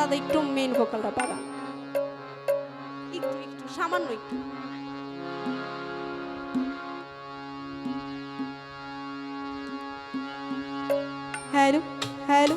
দাদা একটু মেন ভোকালটা পাড়া একটু একটু সামান্য একটু। Hello hello.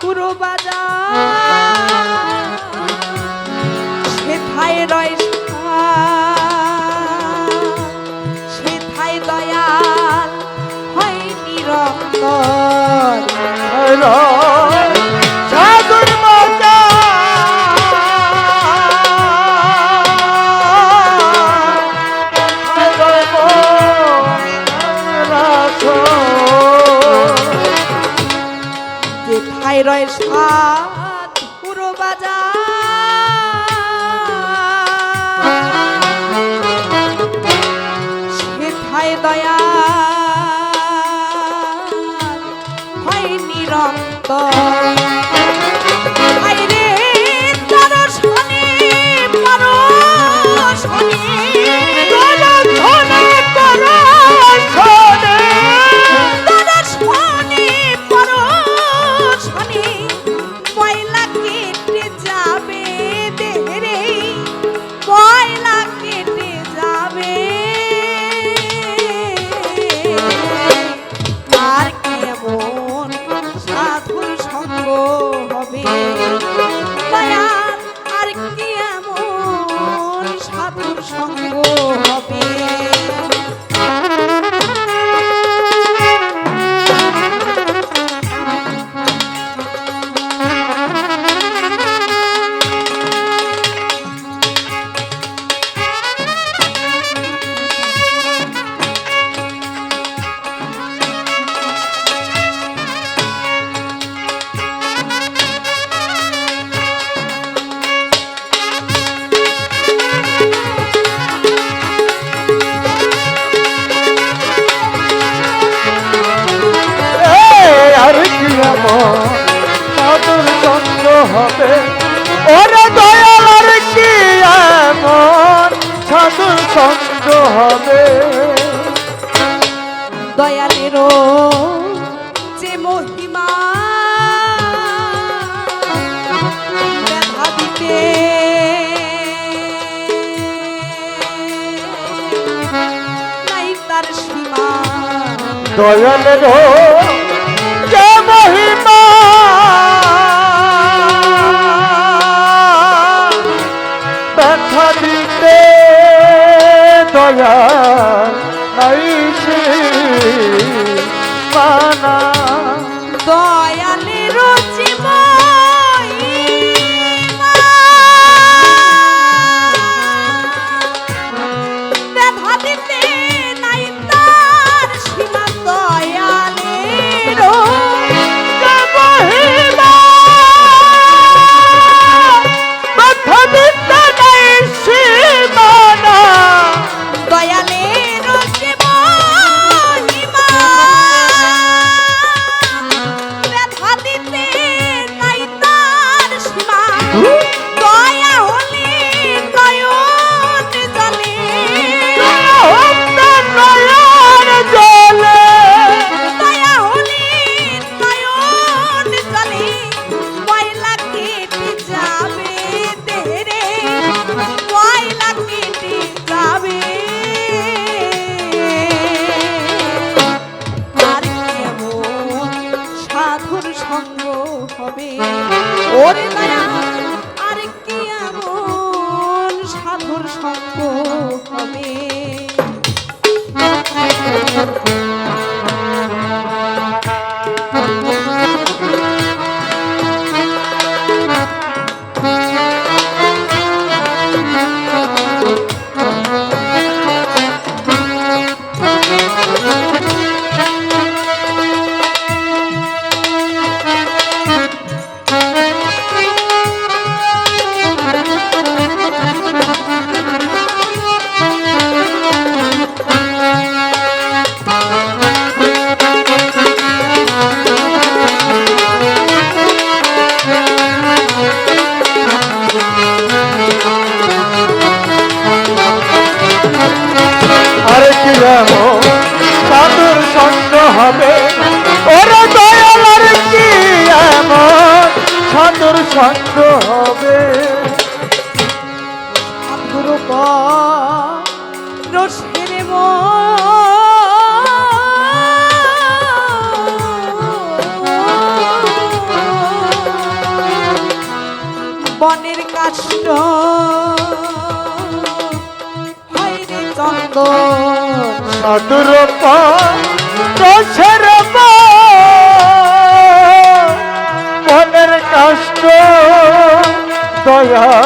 পুরো বাজার। সেথায় রয় সেথায় দয়াল হয় নিরন্তর। হয় নিরন্তর। হবে। দয়ালেরও যে মহিমা দয়ালেরও যে মহিমা ছাড়া নাই সে পানা রোজ সদরূপ দোষরব মনের কষ্ট দয়া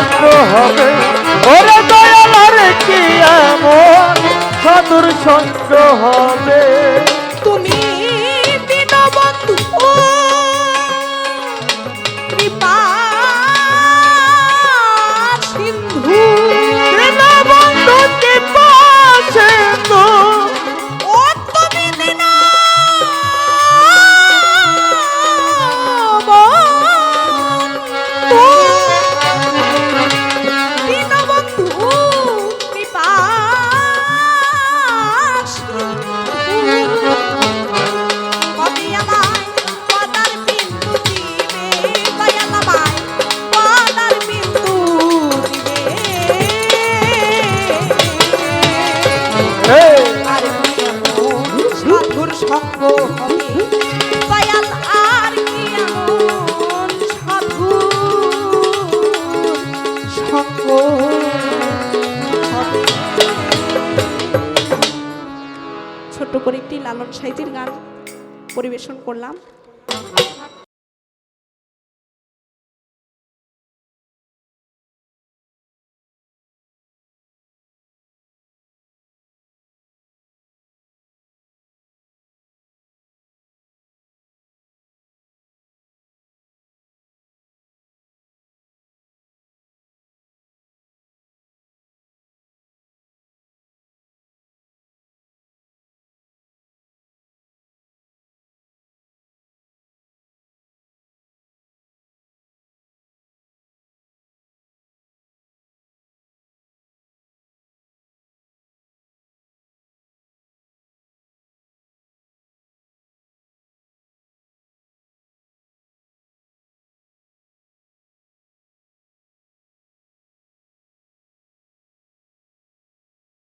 নষ্ট হবে। ওরে দয়ালার কি এমন সাধুর সঙ্গ হবে? তুমি পরিবেশন করলাম।